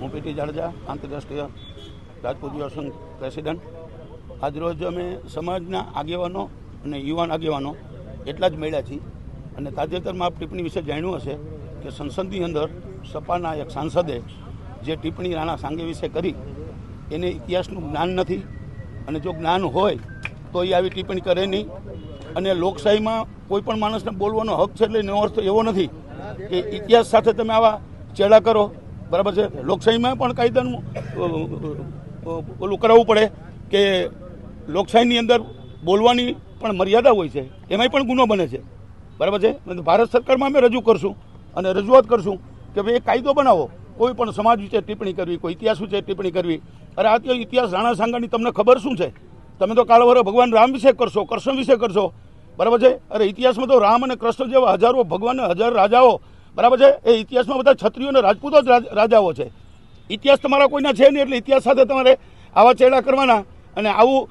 હું પીટી જાડેજા, આંતરરાષ્ટ્રીય રાજપૂત યુવા સંઘ પ્રેસિડન્ટ. આજરોજ અમે સમાજના આગેવાનો અને યુવાન આગેવાનો એટલા જ મળ્યા છીએ. અને તાજેતરમાં આપ ટિપ્પણી વિશે જાણ્યું હશે કે સંસદની અંદર સપાના એક સાંસદે જે ટિપ્પણી રાણા સાંગે વિશે કરી, એને ઇતિહાસનું જ્ઞાન નથી. અને જો જ્ઞાન હોય તો એ આવી ટિપ્પણી કરે નહીં. અને લોકશાહીમાં કોઈ પણ માણસને બોલવાનો હક છે એટલે એનો અર્થ એવો નથી કે ઇતિહાસ સાથે તમે આવા ચેડા કરો. બરાબર છે? લોકશાહીમાં પણ કાયદાનું ઓલું કરાવવું પડે કે લોકશાહીની અંદર બોલવાની પણ મર્યાદા હોય છે. એમાંય પણ ગુનો બને છે. બરાબર છે? ભારત સરકારમાં અમે રજૂ કરશું અને રજૂઆત કરશું કે ભાઈ એક કાયદો બનાવો. કોઈ પણ સમાજ વિશે ટિપ્પણી કરવી, કોઈ ઇતિહાસ વિશે ટિપ્પણી કરવી. અરે આ ઇતિહાસ રાણા સાંગાની તમને ખબર શું છે? તમે તો કાળવરો ભગવાન રામ વિશે કરશો કૃષ્ણ વિશે કરશો. બરાબર છે? અરે ઇતિહાસમાં તો રામ અને કૃષ્ણ જેવા હજારો ભગવાન હજાર રાજાઓ બરાબર છે? એ ઇતિહાસમાં બધા અને રાજપૂતો જ રાજ- રાજાઓ છે. ઇતિહાસ તમારા કોઈના છે નહીં એટલે ઇતિહાસ સાથે તમારે આવા ચેડા કરવાના અને આવું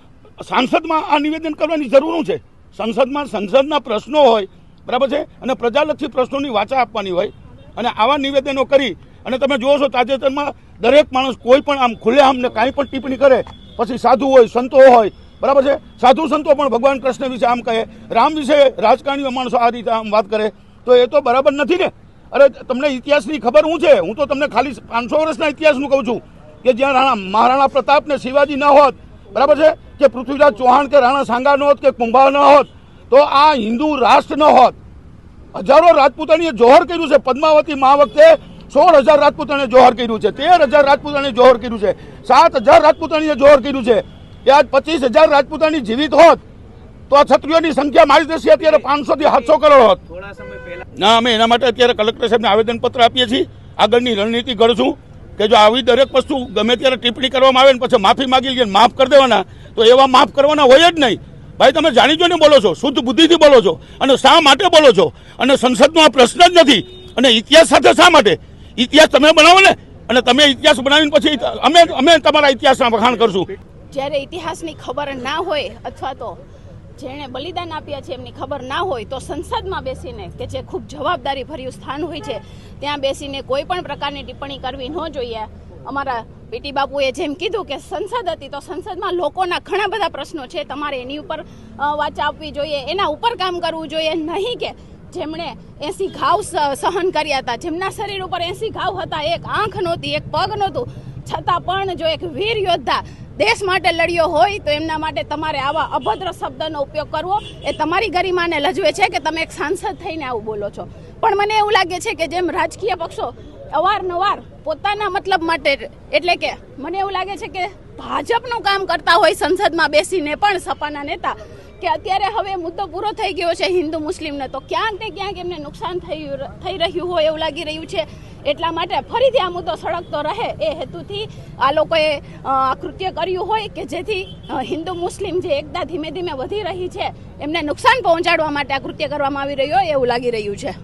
સાંસદમાં આ નિવેદન કરવાની જરૂર છે? સંસદમાં સંસદના પ્રશ્નો હોય, બરાબર છે? અને પ્રજાલક્ષી પ્રશ્નોની વાચા આપવાની હોય અને આવા નિવેદનો કરી અને તમે જુઓ છો તાજેતરમાં દરેક માણસ કોઈ પણ આમ ખુલ્લેઆમ ને કાંઈ પણ ટિપ્પણી કરે, પછી સાધુ હોય, સંતો હોય, બરાબર છે? સાધુ સંતો પણ ભગવાન કૃષ્ણ વિશે આમ કહે, રામ વિશે રાજકારણીઓ માણસો આ રીતે આમ વાત કરે, તો એ તો બરાબર નથી ને? અરે, તમને ઇતિહાસની ખબર હું છે? હું તો તમને ખાલી પાંચસો વર્ષના ઇતિહાસનું કહું છું કે જ્યાં રાણા મહારાણા પ્રતાપ ને શિવાજી ન હોત, બરાબર છે? કે પૃથ્વીરાજ ચૌહાણ કે રાણા સાંગા ન હોત કે કુંભા ન હોત, તો આ હિન્દુ રાષ્ટ્ર ન હોત. હજારો રાજપૂતાણીએ જોહર કર્યું છે. પદ્માવતી મા વખતે સોળ હજાર રાજપૂતાણીએ જોહર કર્યું છે. તેર હજાર રાજપૂતાણીએ જોહર કર્યું છે. સાત હજાર રાજપૂતાણીએ જોહર કર્યું છે. કે આજ પચીસ હજાર રાજપૂતાણી જીવિત હોત તો આ છત્રીઓની સંખ્યા મારી દેશે અત્યારે પાંચસો થી સાતસો કરોડ હોત. થોડા સમય પહેલા ના અમે એના માટે અત્યારે કલેક્ટર સાહેબને આવેદનપત્ર આપીએ છીએ. આગળની રણનીતિ ઘડશું કે જો આવી દરેક વસ્તુ ગમે ત્યારે ટિપ્પણી કરવામાં આવે ને પછી માફી માગી લઈએ માફ કરી દેવાના તો એવા માફ કરવાના હોય જ નહીં. ભાઈ તમે જાણી જોઈને બોલો છો શુદ્ધ બુદ્ધિથી બોલો છો અને શા માટે બોલો છો? અને સંસદનો આ પ્રશ્ન જ નથી. અને ઇતિહાસ સાથે શા માટે? ઇતિહાસ તમે બનાવો ને અને તમે ઇતિહાસ બનાવીને પછી અમે અમે તમારા ઇતિહાસના વખાણ કરશું. જ્યારે ઇતિહાસની ખબર ના હોય અથવા તો જેણે બલિદાન આપ્યા છે એમની ખબર ના હોય તો સંસદમાં બેસીને કે જે ખૂબ જવાબદારી ભર્યું સ્થાન હોય છે, ત્યાં બેસીને કોઈ પણ પ્રકારની ટિપ્પણી કરવી ન જોઈએ. અમારા પીટી બાપુએ જેમ કીધું કે સંસદ હતી તો સંસદમાં લોકોના ઘણા બધા પ્રશ્નો છે, તમારે એની ઉપર વાચા આપવી જોઈએ, એના ઉપર કામ કરવું જોઈએ, નહીં કે જેમણે એસી ઘાવ સહન કર્યા હતા. જેમના શરીર ઉપર એસી ઘાવ હતા, એક આંખ નહોતી, એક પગ નહોતું. છતાં પણ જો એક વીર યોદ્ધા દેશ માટે લડ્યો હોય તો એમના માટે તમારે આવા અભદ્ર શબ્દનો ઉપયોગ કરવો એ તમારી ગરિમાને લજવે છે કે તમે એક સાંસદ થઈને આવું બોલો છો. પણ મને એવું લાગે છે કે જેમ રાજકીય પક્ષો અવારનવાર પોતાના મતલબ માટે એટલે કે મને એવું લાગે છે કે ભાજપનું કામ કરતા હોય સંસદમાં બેસીને પણ સપાના નેતા કે અત્યારે હવે મુદ્દો પૂરો થઈ ગયો છે હિન્દુ મુસ્લિમને, તો ક્યાંક ને ક્યાંક એમને નુકસાન થયું થઈ રહ્યું હોય એવું લાગી રહ્યું છે. એટલા માટે ફરીથી આ મુદ્દો સળગતો રહે એ હેતુથી આ લોકોએ કૃત્ય કર્યું હોય કે જેથી હિન્દુ મુસ્લિમ જે એકતા ધીમે ધીમે વધી રહી છે, એમને નુકસાન પહોંચાડવા માટે આ કૃત્ય કરવામાં આવી રહ્યું હોય એવું લાગી રહ્યું છે.